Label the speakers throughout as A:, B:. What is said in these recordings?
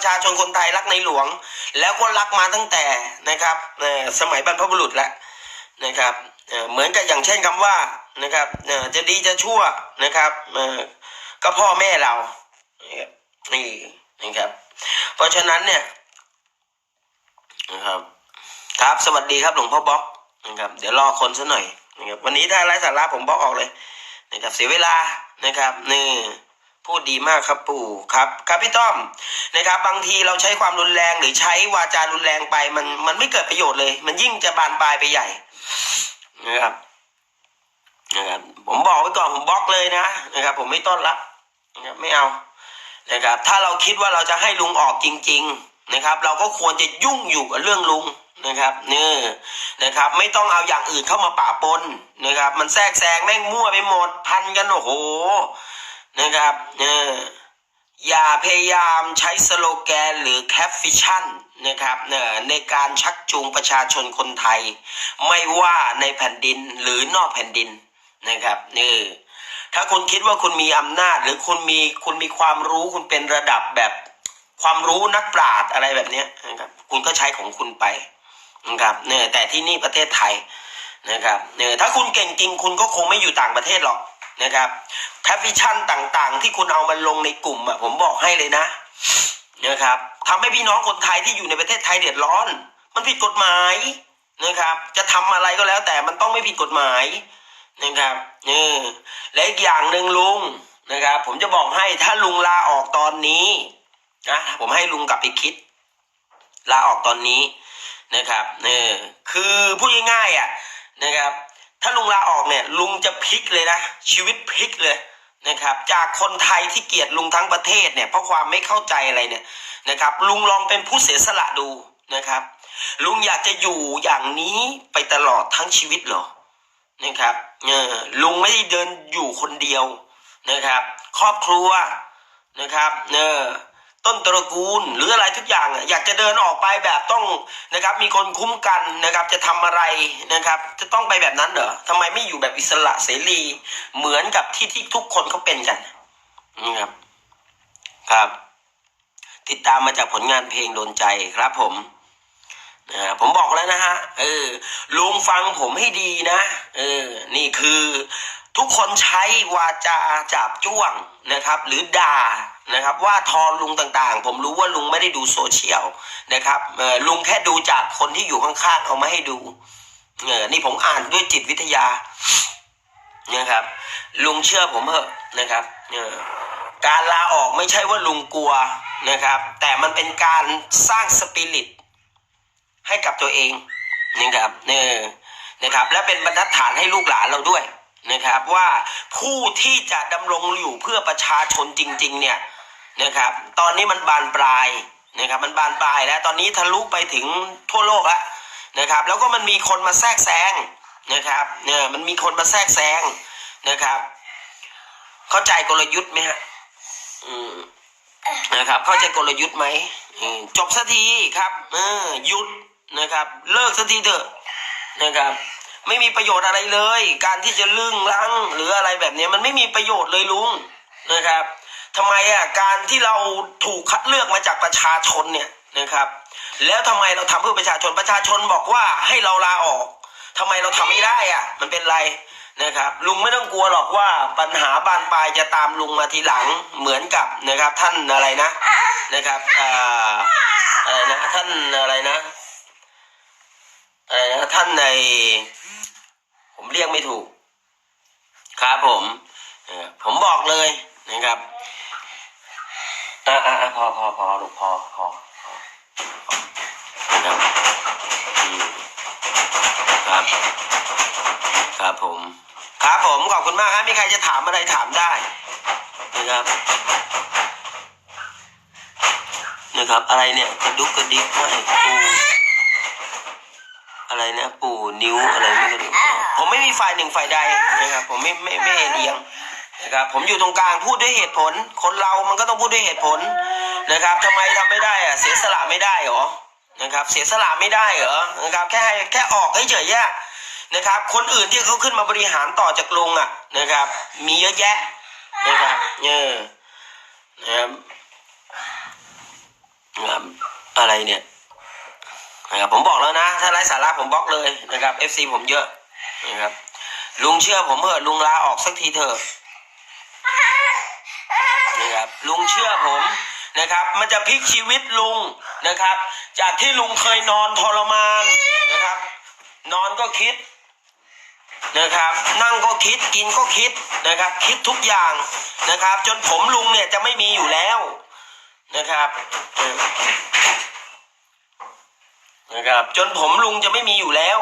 A: ประชาชนคนไทยรักในหลวง แล้วก็รักมาตั้งแต่นะครับสมัยบรรพบุรุษแล้วนะครับเหมือนกับอย่างเช่นคำว่านะครับจะดีจะชั่วนะครับก็พ่อแม่เรานี่นะครับ เพราะฉะนั้นเนี่ยนะครับครับสวัสดีครับหลวงพ่อบล็อกนะครับเดี๋ยวรอคนซะหน่อยนะครับวันนี้ถ้าไร้สาระผมบล็อกออกเลยนะครับเสียเวลานะครับนี่ พูดดีมากครับปู่ครับครับพี่ต้อมนะครับ บางทีเราใช้ความรุนแรงหรือใช้วาจารุนแรงไป มันมันไม่เกิดประโยชน์เลย มันยิ่งจะบานปลายไปใหญ่นะครับนะครับผมบอกไว้ก่อนผมบล็อกเลยนะนะครับ ผมไม่ต้อนรับนะครับไม่เอานะครับ ถ้าเราคิดว่าเราจะให้ลุงออกจริง ๆนะครับ เราก็ควรจะยุ่งอยู่กับเรื่องลุงนะครับนี่นะครับ ไม่ต้องเอาอย่างอื่นเข้ามาป่าปนนะครับ มันแทรกแซงแม่งมั่วไปหมดพันกันโอ้โห นะครับเนี่ยอย่าพยายามใช้สโลแกนหรือแคปฟิชั่นนะครับเนี่ยในการชักจูงประชาชนคนไทย ไม่ว่าในแผ่นดินหรือนอกแผ่นดินนะครับนี่ถ้าคุณคิดว่าคุณมีอำนาจ หรือคุณมีคุณมีความรู้คุณเป็นระดับแบบความรู้นักปราชญ์อะไรแบบนี้นะครับคุณก็ใช้ของคุณไปนะครับเนี่ยแต่ที่นี่ประเทศไทยนะครับเนี่ยถ้าคุณเก่งจริงคุณก็คงไม่อยู่ต่างประเทศหรอก นะครับแคปชั่นต่างๆ ที่คุณเอามันลงในกลุ่มอะผมบอกให้เลยนะนะครับทำให้พี่น้องคนไทยที่อยู่ในประเทศไทยเดือดร้อน มันผิดกฎหมายนะครับ จะทำอะไรก็แล้วแต่มันต้องไม่ผิดกฎหมายนะครับนี่และอีกอย่างหนึ่งลุงนะครับ ผมจะบอกให้ถ้าลุงลาออกตอนนี้นะผมให้ลุงกลับไปคิด ลาออกตอนนี้นะครับนี่คือพูดง่ายๆอะนะครับ ถ้าลุงลาออกเนี่ย ลุงจะพลิกเลยนะ ชีวิตพลิกเลยนะครับ จากคนไทยที่เกลียดลุงทั้งประเทศเนี่ยเพราะความไม่เข้าใจอะไรเนี่ยนะครับ ลุงลองเป็นผู้เสียสละดูนะครับ ลุงอยากจะอยู่อย่างนี้ไปตลอดทั้งชีวิตเหรอนะครับเออลุงไม่ได้เดินอยู่คนเดียวนะครับ ครอบครัวนะครับเออ ต้นตระกูล หรืออะไรทุกอย่างอยากจะเดินออกไปแบบต้องนะครับ มีคนคุ้มกันนะครับ จะทำอะไรนะครับ จะต้องไปแบบนั้นเหรอทำไมไม่อยู่แบบอิสระเสรีเหมือนกับที่ที่ทุกคนเขาเป็นกันนะครับครับ ติดตามมาจากผลงานเพลงโดนใจครับผมนะผมบอกแล้วนะฮะเออลุงฟังผมให้ดีนะเออนี่คือทุกคนใช้วาจาจับจ้วงนะครับ หรือด่า นะครับว่าทอลุงต่างๆ ผมรู้ว่าลุงไม่ได้ดูโซเชียลนะครับเออลุงแค่ดูจากคนที่อยู่ข้างๆเอามาให้ดูเนี่ผมอ่านด้วยจิตวิทยานะครับ ลุงเชื่อผมเถอะนะครับเออการลาออกไม่ใช่ว่าลุงกลัวนะครับ แต่มันเป็นการสร้างสปิริตให้กับตัวเองนะครับเนี่ยนะครับ และเป็นบรรทัดฐานให้ลูกหลานเราด้วยนะครับว่าผู้ที่จะดำรงอยู่เพื่อประชาชนจริง ๆ เนี่ย นะครับ ตอนนี้มันบานปลายนะครับ มันบานปลายแล้วตอนนี้ทะลุไปถึงทั่วโลกแล้วนะครับ แล้วก็มันมีคนมาแทรกแซงนะครับเนี่ยมันมีคนมาแทรกแซงนะครับ เข้าใจกลยุทธ์ไหมฮะอืมนะครับ เข้าใจกลยุทธ์ไหมอืมจบสักทีครับเออหยุดนะครับ เลิกสักทีเถอะนะครับไม่มีประโยชน์อะไรเลย การที่จะลึงลังหรืออะไรแบบนี้มันไม่มีประโยชน์เลยลุงนะครับ ทำไมอะการที่เราถูกคัดเลือกมาจากประชาชนเนี่ยนะครับ แล้วทำไมเราทำเพื่อประชาชนประชาชนบอกว่าให้เราลาออกทำไมเราทำไม่ได้อะ มันเป็นไรนะครับลุงไม่ต้องกลัวหรอกว่าปัญหาบานปลายจะตามลุงมาทีหลังเหมือนกับนะครับ ท่านอะไรนะนะครับอ่าอะไรนะท่านอะไรนะอะไรนะท่านใน ผมเรียกไม่ถูกครับผมผมบอกเลยนะครับ อ่าอ่าอ่าพอพอพอลูกพอพอนะครับครับครับผม ครับผมขอบคุณมากครับมีใครจะถามอะไรถามได้นะครับนะครับอะไรเนี่ยกระดุกกระดิกไม่ปูอะไรนะปู่นิ้วอะไรไม่รู้ผมไม่มีฝ่ายหนึ่งฝ่ายใดนะครับผมไม่ไม่ไม่เอ็นเอียง นะครับผมอยู่ตรงกลางพูดด้วยเหตุผล คนเรามันก็ต้องพูดด้วยเหตุผลนะครับทำไมทำไม่ได้อะเสียสละไม่ได้เหรอนะครับเสียสละไม่ได้เหรอนะครับแค่ให้แค่ออกให้เฉยๆอะนะครับคนอื่นที่เขาขึ้นมาบริหารต่อจากลุงอะนะครับ มีเยอะแยะนะครับเออนะครับอะไรเนี่ยนะครับผมบอกแล้วนะ ถ้าไร้สาระผมบล็อกเลยนะครับ FC ผมเยอะนะครับลุงเชื่อผมเถอะลุงลาออกสักทีเถอะ ครับ ลุงเชื่อผมนะครับ มันจะพลิกชีวิตลุงนะครับ จากที่ลุงเคยนอนทรมานนะครับ นอนก็คิดนะครับ นั่งก็คิดกินก็คิดนะครับ คิดทุกอย่างนะครับ จนผมลุงเนี่ยจะไม่มีอยู่แล้วนะครับนะครับ จนผมลุงจะไม่มีอยู่แล้ว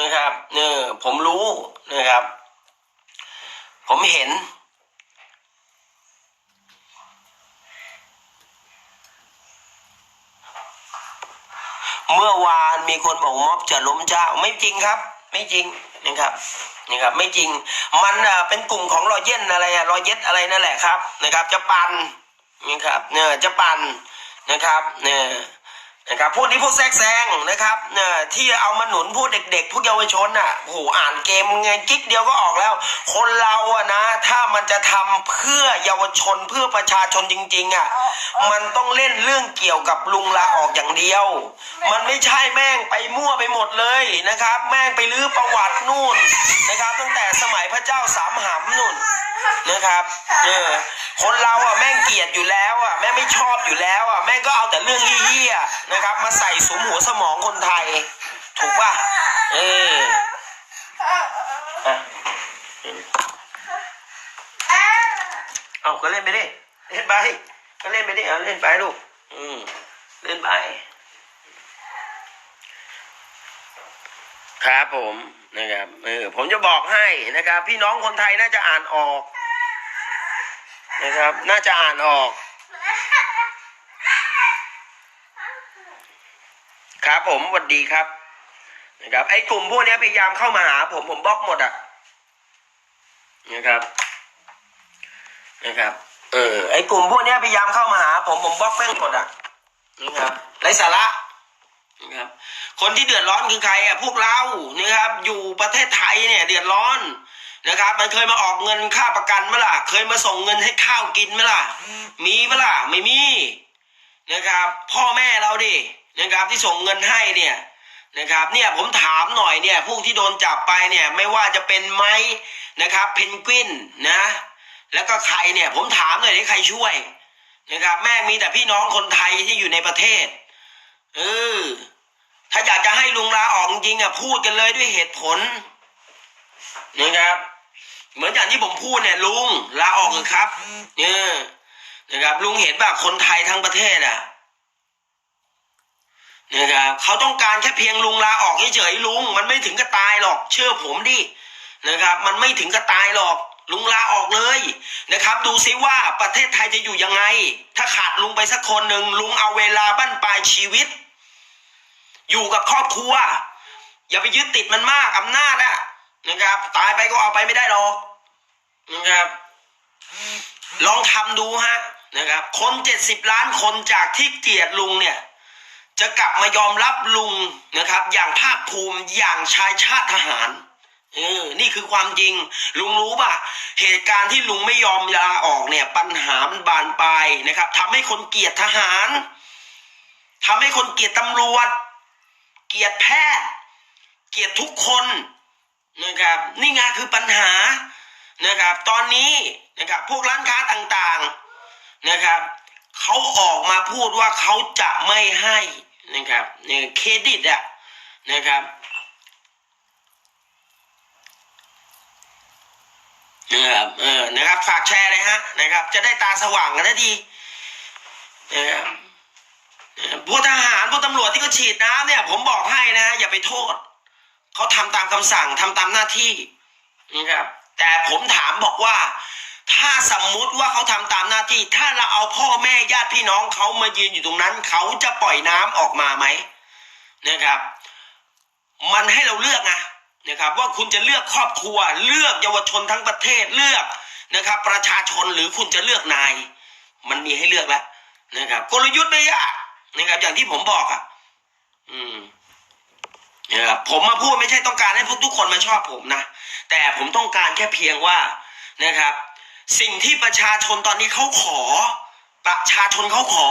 A: นะครับเออผมรู้นะครับ ผมเห็น เมื่อวานมีคนบอกม็อบจะล้มเจ้าไม่จริงครับ ไม่จริงนะครับนะครับไม่จริงมันเป็นกลุ่มของรอยเย็นอะไรอะรอยเย็ดอะไรนั่นแหละครับนะครับ จะปันนะครับเนี่ยจะปันนะครับเนี่ย นะครับพวกนี้พวกแทรกแซงนะครับเนี่ยที่เอามาหนุนพวกเด็ก ๆ พวกเยาวชนอะโอ้โหอ่านเกมไงกิ๊กเดียวก็ออกแล้ว คนเราอะนะ ถ้ามันจะทำเพื่อเยาวชนเพื่อประชาชนจริง ๆอะมันต้องเล่นเรื่องเกี่ยวกับลุงลาออกอย่างเดียว มันไม่ใช่แม่งไปมั่วไปหมดเลยนะครับ แม่งไปลื้อประวัตินู่นนะครับ ตั้งแต่สมัยพระเจ้าสามหำนู่นนะครับเออคนเราอะแม่งเกลียดอยู่แล้วอะแม่งไม่ชอบอยู่แล้วอะแม่งก็เอาแต่เรื่องเฮี้ยๆนะครับ มาใส่สมหัวสมองคนไทย ถูกป่ะเออเอาก็เล่นไปดิเล่นไปก็เล่นไปดิเอาเล่นไปลูกอืมเล่นไปครับผมนะครับเออผมจะบอกให้นะครับ พี่น้องคนไทยน่าจะอ่านออก นะครับ น่าจะอ่านออก ครับผมสวัสดีครับนะครับ ไอ้กลุ่มพวกนี้พยายามเข้ามาหา ผมผมบล็อกหมดอะนะครับนะครับ เออไอ้กลุ่มพวกนี้พยายามเข้ามาหา ผมผมบล็อกแม่งหมดอะนะครับไร้สาระนะครับคนที่เดือดร้อนคือใครอะพวกเรานะครับ อยู่ประเทศไทยเนี่ย เดือดร้อนนะครับ มันเคยมาออกเงินค่าประกันไหมล่ะ เคยมาส่งเงินให้ข้าวกินไหมล่ะ มีไหมล่ะไม่มีนะครับ พ่อแม่เราดิ นะครับที่ส่งเงินให้เนี่ยนะครับเนี่ยผมถามหน่อยเนี่ยพวกที่โดนจับไปเนี่ยไม่ว่าจะเป็นไม้นะครับเพนกวินนะแล้วก็ใครเนี่ยผมถามหน่อยดิใครช่วยนะครับแม่มีแต่พี่น้องคนไทยที่อยู่ในประเทศเออถ้าอยากจะให้ลุงลาออกจริงอะพูดกันเลยด้วยเหตุผลนะครับ เหมือนอย่างที่ผมพูดเนี่ยลุงลาออกเลยครับเนี่ยนะครับลุงเห็นแบบคนไทยทั้งประเทศอะ นะครับเขาต้องการแค่เพียงลุงลาออกเฉยๆลุง มันไม่ถึงกับตายหรอก เชื่อผมดินะครับ มันไม่ถึงกับตายหรอกลุงลาออกเลยนะครับ ดูซิว่าประเทศไทยจะอยู่ยังไง ถ้าขาดลุงไปสักคนหนึ่งลุงเอาเวลาบั้นปลายชีวิต อยู่กับครอบครัว อย่าไปยึดติดมันมากอำนาจอะนะครับ ตายไปก็เอาไปไม่ได้หรอกนะครับ ลองทำดูฮะนะครับ คนเจ็ดสิบล้านคนจากที่เกลียดลุงเนี่ย จะกลับมายอมรับลุงนะครับ อย่างภาคภูมิอย่างชายชาติทหารเออนี่คือความจริง ลุงรู้ป่ะ เหตุการณ์ที่ลุงไม่ยอมลาออกเนี่ย ปัญหามันบานปลายนะครับทำให้คนเกลียดทหารทำให้คนเกลียดตำรวจ เกลียดแพทย์ เกลียดทุกคนนะครับ นี่ไงคือปัญหานะครับ ตอนนี้นะครับ พวกร้านค้าต่างๆนะครับเขาออกมาพูดว่าเขาจะไม่ให้ นะครับเนี่ยเครดิตอะนะครับนะครับเออนะครับฝากแชร์เลยฮะนะครับ จะได้ตาสว่างกันได้ดีนะครับพวกทหารพวกตำรวจที่เขาฉีดน้ำเนี่ย ผมบอกให้นะอย่าไปโทษเขาทำตามคำสั่งทำตามหน้าที่นะครับแต่ผมถามบอกว่า ถ้าสมมุติว่าเขาทำตามหน้าที่ ถ้าเราเอาพ่อแม่ญาติพี่น้องเขามายืนอยู่ตรงนั้น เขาจะปล่อยน้ำออกมาไหมนะครับ มันให้เราเลือกไงนะครับ ว่าคุณจะเลือกครอบครัว เลือกเยาวชนทั้งประเทศเลือกนะครับ ประชาชนหรือคุณจะเลือกนาย มันมีให้เลือกแล้วนะครับ กลยุทธ์ไม่ยากนะครับ อย่างที่ผมบอกอะ อืมนะครับผมมาพูดไม่ใช่ต้องการให้พวกทุกคนมาชอบผมนะแต่ผมต้องการแค่เพียงว่านะครับ สิ่งที่ประชาชนตอนนี้เขาขอ ประชาชนเขาขอ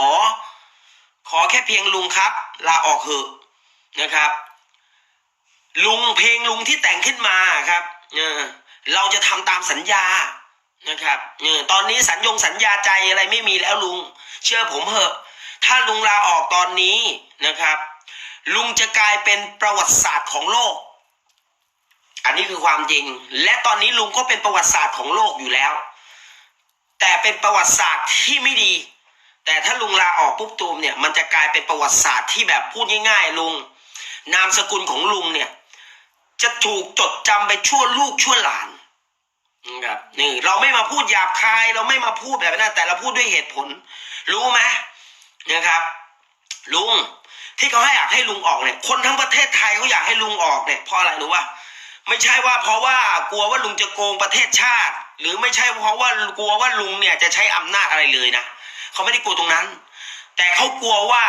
A: ขอแค่เพียงลุงครับ ลาออกเถอะนะครับ ลุงเพลงลุงที่แต่งขึ้นมาครับเออเราจะทำตามสัญญานะครับเออตอนนี้สัญญงสัญญาใจอะไรไม่มีแล้วลุง เชื่อผมเถอะ ถ้าลุงลาออกตอนนี้นะครับ ลุงจะกลายเป็นประวัติศาสตร์ของโลก อันนี้คือความจริง และตอนนี้ลุงก็เป็นประวัติศาสตร์ของโลกอยู่แล้ว แต่เป็นประวัติศาสตร์ที่ไม่ดี แต่ถ้าลุงลาออกปุ๊บตูมเนี่ย มันจะกลายเป็นประวัติศาสตร์ที่แบบพูดง่ายๆลุง นามสกุลของลุงเนี่ย จะถูกจดจำไปชั่วลูกชั่วหลานนะครับนี่เราไม่มาพูดหยาบคาย เราไม่มาพูดแบบนั้นแต่เราพูดด้วยเหตุผล รู้ไหมนะครับ ลุงที่เขาให้อยากให้ลุงออกเนี่ย คนทั้งประเทศไทยเขาอยากให้ลุงออกเนี่ยเพราะอะไรรู้ป่ะไม่ใช่ว่าเพราะว่ากลัวว่าลุงจะโกงประเทศชาติ หรือไม่ใช่เพราะว่ากลัวว่าลุงเนี่ยจะใช้อำนาจอะไรเลยนะเขาไม่ได้กลัวตรงนั้น แต่เขากลัวว่า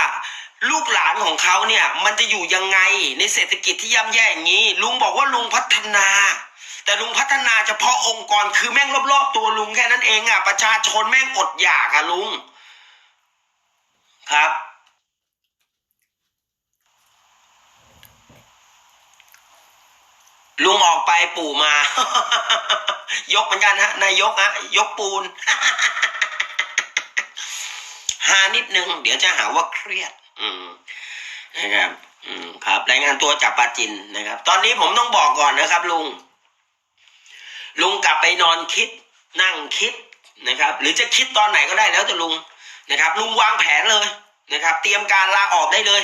A: ลูกหลานของเขาเนี่ย มันจะอยู่ยังไงในเศรษฐกิจที่ย่ำแย่อย่างนี้ ลุงบอกว่าลุงพัฒนาแต่ลุงพัฒนาเฉพาะองค์กรคือแม่งรอบๆตัวลุงแค่นั้นเองอะ ประชาชนแม่งอดอยากอะลุง ครับ ลุงออกไปปู่มา ยกเหมือนกันฮะนายกฮะยกปูนหานิดนึง เดี๋ยวจะหาว่าเครียด อืมนะครับอืมครับรายงานตัวจากปาจินนะครับ ตอนนี้ผมต้องบอกก่อนนะครับ ลุง ลุงกลับไปนอนคิด นั่งคิดนะครับ หรือจะคิดตอนไหนก็ได้แล้วแต่ลุงนะครับ ลุงวางแผนเลยนะครับ เตรียมการลาออกได้เลย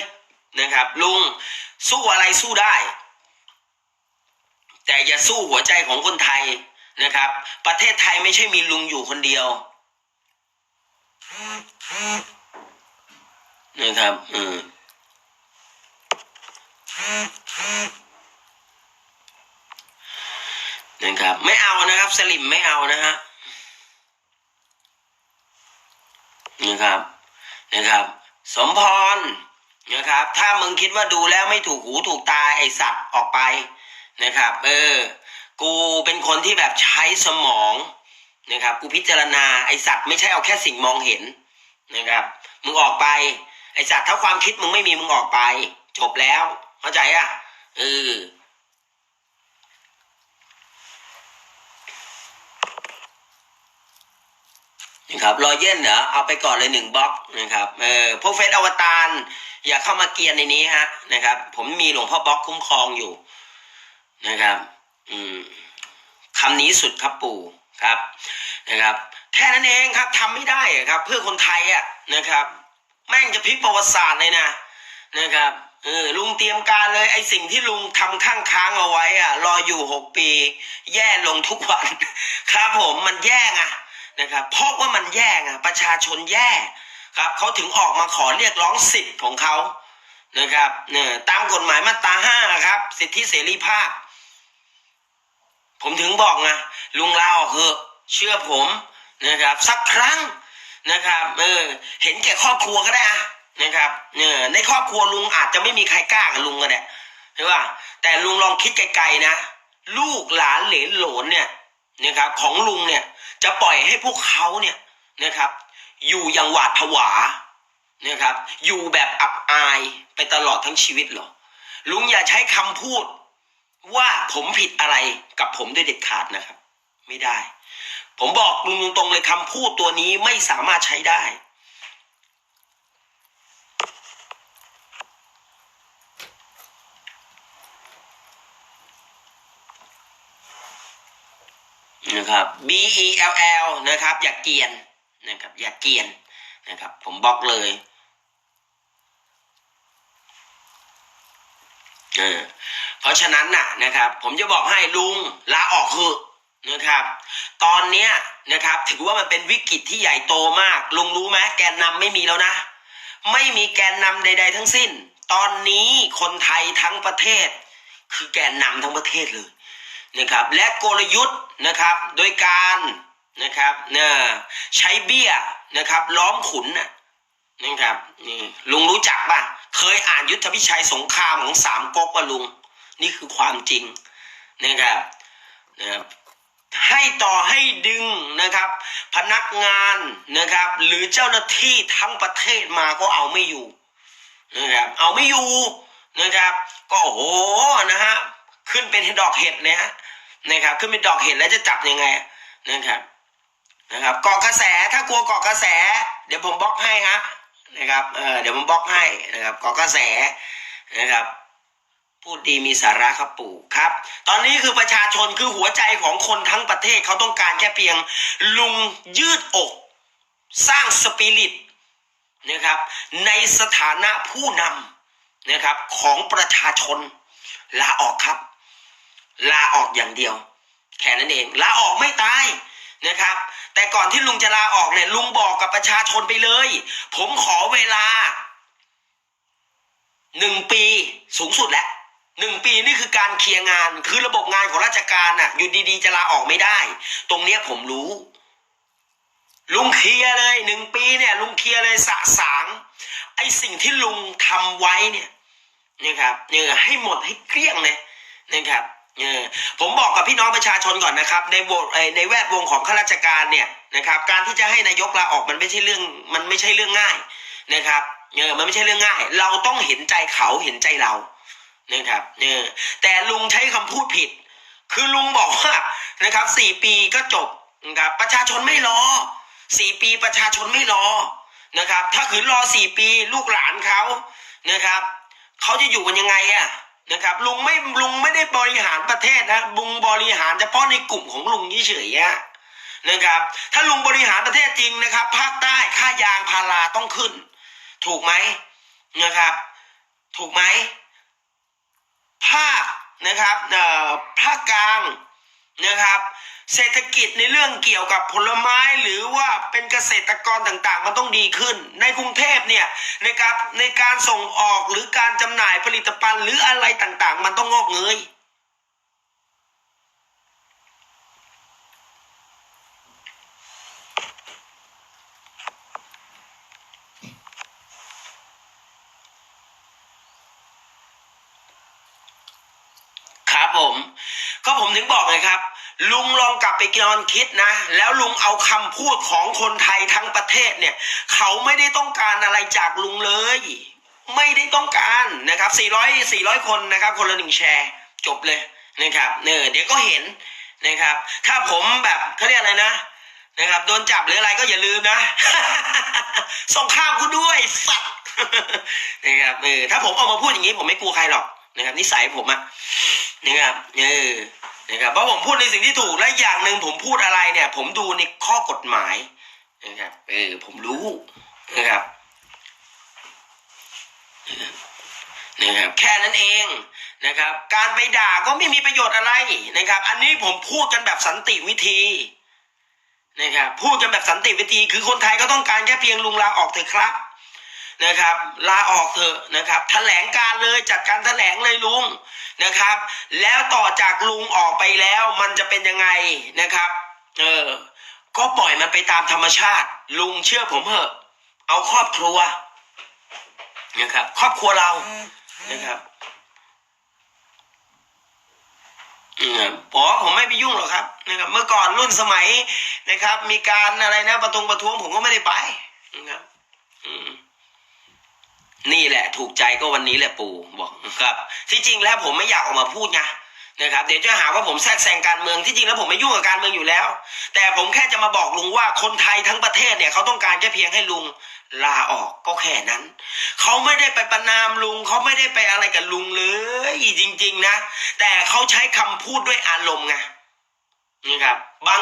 A: นะครับ ลุงสู้อะไรสู้ได้ แต่อย่าสู้หัวใจของคนไทย นะครับ ประเทศไทยไม่ใช่มีลุงอยู่คนเดียวนะครับอืมนะครับ ไม่เอานะครับ สลิมไม่เอานะฮะนะครับนะครับ สมพรนะครับ ถ้ามึงคิดว่าดูแล้วไม่ถูกหูถูกตาไอสัตว์ออกไปนะครับ เออ กูเป็นคนที่แบบใช้สมองนะครับกูพิจารณาไอสัตว์ไม่ใช่เอาแค่สิ่งมองเห็นนะครับมึงออกไปไอสัตว์ถ้าความคิดมึงไม่มีมึงออกไป จบแล้ว เข้าใจอะเออนะครับรอยเย็นเหรอเอาไปก่อนเลยหนึ่งบล็อกนะครับเออพวกเฟซอวตารอย่าเข้ามาเกียนในนี้ฮะนะครับ ผมมีหลวงพ่อบล็อกคุ้มครองอยู่นะครับ อืมคำนี้สุดครับปู่ครับนะครับแค่นั้นเองครับทำไม่ได้ครับ เพื่อคนไทยอะนะครับ แม่งจะพลิกประวัติศาสตร์เลยนะนะครับเออลุงเตรียมการเลยไอสิ่งที่ลุงทำข้างค้างเอาไว้อะ รออยู่หกปี แย่ลงทุกวัน ครับผมมันแย่ไงนะครับเพราะว่ามันแย่ไงประชาชนแย่ครับเขาถึงออกมาขอเรียกร้องสิทธิ์ของเขานะครับเนี่ยตามกฎหมายมาตราห้าครับ สิทธิเสรีภาพ ผมถึงบอกไงลุงลาออกเถอะเชื่อผมนะครับ สักครั้งนะครับเออเห็นแก่ครอบครัวก็ได้อะนะครับเออในครอบครัวลุงอาจจะไม่มีใครกล้ากับลุงก็ได้ใช่ป่ะแต่ลุงลองคิดไกลๆนะ ลูกหลานเหลนหลนเนี่ยนะครับของลุงเนี่ยจะปล่อยให้พวกเขาเนี่ยนะครับ อยู่อย่างหวาดผวานะครับ อยู่แบบอับอายไปตลอดทั้งชีวิตหรอลุงอย่าใช้คำพูด ว่าผมผิดอะไรกับผมด้วยเด็ดขาดนะครับ ไม่ได้ ผมบอกลุงตรงๆเลยคำพูดตัวนี้ไม่สามารถใช้ได้นะครับ B E L L นะครับ อย่าเกียนนะครับ อย่าเกียนนะครับ ผมบอกเลย เออเพราะฉะนั้นน่ะนะครับ ผมจะบอกให้ลุงลาออกเถอนะครับ ตอนเนี้ยนะครับ ถือว่ามันเป็นวิกฤตที่ใหญ่โตมาก ลุงรู้ไหมแกนนำไม่มีแล้วนะ ไม่มีแกนนำใด ๆ ทั้งสิ้น ตอนนี้คนไทยทั้งประเทศ คือแกนนำทั้งประเทศเลยนะครับ และกลยุทธ์นะครับ โดยการนะครับเนี่ยใช้เบี้ยนะครับ ล้อมขุนนะนะครับนี่ลุงรู้จักป่ะ เคยอ่านยุทธพิชัยสงครามของสามก๊กป่ะลุง นี่คือความจริงนะครับนะครับให้ต่อให้ดึงนะครับ พนักงานนะครับ หรือเจ้าหน้าที่ทั้งประเทศมาก็เอาไม่อยู่นะครับเอาไม่อยู่นะครับ ก็โอ้โหนะฮะขึ้นเป็นดอกเห็ดเลยฮะนะครับ ขึ้นเป็นดอกเห็ดแล้วจะจับยังไงนะครับนะครับเกาะกระแสถ้ากลัวเกาะกระแส เดี๋ยวผมบล็อกให้ฮะ นะครับเเดี๋ยวผมบล็อกให้นะครับกาะกระแสนะครับพูดดีมีสาระครับปู่ครับ ตอนนี้คือประชาชนคือหัวใจของคนทั้งประเทศเขาต้องการแค่เพียงลุงยืดอก สร้างสปิริตนะครับ ในสถานะผู้นำนะครับของประชาชนลาออกครับ ลาออกอย่างเดียว แค่นั้นเอง ลาออกไม่ตาย นะครับ แต่ก่อนที่ลุงจะลาออกเนี่ยลุงบอกกับประชาชนไปเลย ผมขอเวลาหนึ่งปีสูงสุดแล้วหนึ่งปีนี่คือการเคลียร์งานคือระบบงานของราชการน่ะอยู่ดีๆ จะลาออกไม่ได้ ตรงเนี้ยผมรู้ ลุงเคลียร์เลยหนึ่งปีเนี่ย ลุงเคลียร์เลยสะสางไอสิ่งที่ลุงทำไว้เนี่ยนะครับเนี่ยให้หมดให้เกลี้ยงเลยนะครับ ผมบอกกับพี่น้องประชาชนก่อนนะครับ ในวงในแวดวงของข้าราชการเนี่ยนะครับ การที่จะให้นายกลาออกมันไม่ใช่เรื่องมันไม่ใช่เรื่องง่ายนะครับเออมันไม่ใช่เรื่องง่าย เราต้องเห็นใจเขาเห็นใจเรานะครับเออแต่ลุงใช้คำพูดผิด คือลุงบอกว่านะครับสี่ปีก็จบนะครับประชาชนไม่รอสี่ปีประชาชนไม่รอนะครับ ถ้าขืนรอสี่ปีลูกหลานเขานะครับเขาจะอยู่กันยังไงอะ นะครับลุงไม่ลุงไม่ได้บริหารประเทศนะลุงบริหารเฉพาะในกลุ่มของลุงเฉยๆอะนะครับ ถ้าลุงบริหารประเทศจริงนะครับภาคใต้ค่ายางพาราต้องขึ้น ถูกไหมนะครับ ถูกไหมภาคนะครับเอ่อภาคกลางนะครับ เศรษฐกิจในเรื่องเกี่ยวกับผลไม้หรือว่าเป็นเกษตรกรต่างๆ มันต้องดีขึ้น ในกรุงเทพเนี่ยนะครับในการส่งออกหรือการจำหน่ายผลิตภัณฑ์หรืออะไรต่างๆ มันต้องงอกเงยครับผม ก็ผมถึงบอกไงครับ ลุงลองกลับไปนอนคิดนะ แล้วลุงเอาคำพูดของคนไทยทั้งประเทศเนี่ย เขาไม่ได้ต้องการอะไรจากลุงเลย ไม่ได้ต้องการนะครับ 400 400 คนนะครับ คนละหนึ่งแชร์ จบเลยนะครับเนอเดี๋ยวก็เห็นนะครับ ถ้าผมแบบเขาเรียกอะไรนะนะครับโดนจับหรืออะไรก็อย่าลืมนะ ส่งข้าวกูด้วยสัตว์นะครับเออถ้าผมออกมาพูดอย่างนี้ผมไม่กลัวใครหรอกนะครับนิสัยผมอะนะครับเออ นะครับเพราะผมพูดในสิ่งที่ถูกและอย่างหนึ่งผมพูดอะไรเนี่ย ผมดูในข้อกฎหมายนะครับเออผมรู้นะครับนะครับแค่นั้นเองนะครับ การไปด่าก็ไม่มีประโยชน์อะไรนะครับ อันนี้ผมพูดกันแบบสันติวิธีนะครับพูดกันแบบสันติวิธี คือคนไทยก็ต้องการแค่เพียงลุงลาออกเถอะครับ นะครับลาออกเถอะนะครับแถลงการเลยจัดการแถลงเลยลุงนะครับ แล้วต่อจากลุงออกไปแล้วมันจะเป็นยังไงนะครับเออก็ปล่อยมันไปตามธรรมชาติ ลุงเชื่อผมเถอะ เอาครอบครัวนะครับครอบครัวเรานะครับอืมบอผมไม่ไปยุ่งหรอกครับนะครับ เมื่อก่อนรุ่นสมัยนะครับ มีการอะไรนะประทงประท้วงผมก็ไม่ได้ไปนะครับ นี่แหละถูกใจก็วันนี้แหละปู่บอกครับ ที่จริงแล้วผมไม่อยากออกมาพูดไงนะครับเดี๋ยวจะหาว่าผมแทรกแซงการเมืองที่จริงแล้วผมไม่ยุ่งกับการเมืองอยู่แล้ว แต่ผมแค่จะมาบอกลุงว่าคนไทยทั้งประเทศเนี่ยเขาต้องการแค่เพียงให้ลุงลาออกก็แค่นั้น เขาไม่ได้ไปประนามลุงเขาไม่ได้ไปอะไรกับลุงเลยจริง ๆ นะ แต่เขาใช้คำพูดด้วยอารมณ์ไงนะครับบาง